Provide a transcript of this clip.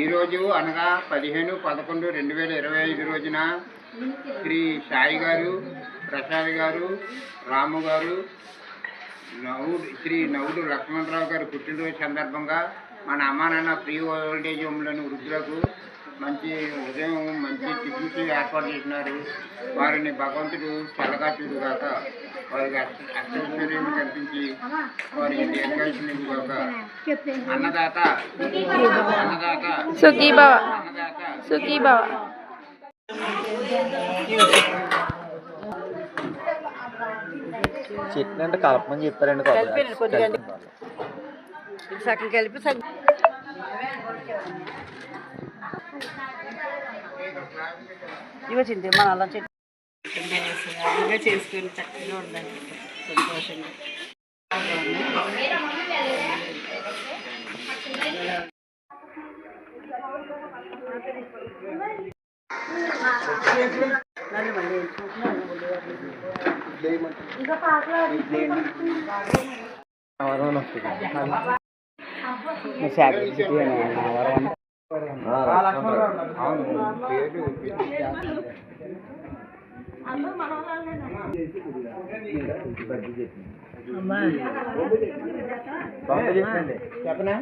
ఈరోజు అనగా పదిహేను పదకొండు రెండు వేల ఇరవై ఐదు రోజున శ్రీ సాయి గారు ప్రసాద్ గారు రాము గారు నవుడు శ్రీ నవుడు లక్ష్మణరావు గారు పుట్టినరోజు సందర్భంగా మన అమ్మానాన్న నాన్న ఓల్డేజ్ హోమ్లోని వృద్ధులకు మంచి ఉదయం మంచి టిఫిన్స్ ఏర్పాటు చేసినారు. వారిని భగవంతుడు చల్లగా చూడుగాక వారికి అష్ట అష్టైశ్వర్యం కల్పించి వారికి దీర్ఘాయుష్నిగాక అన్నదాత అన్నదాత సుఖీ భవ అన్నదాత సుఖీ భవ చట్నీ అంటే కలపమని చెప్పారండి. సగం కలిపి సగం ఇవి చింతే మన అలా చెట్టు. చేసుకొని చక్కగా ఉండాలి సంతోషంగా. నన్ను మళ్ళీ చెప్పనా?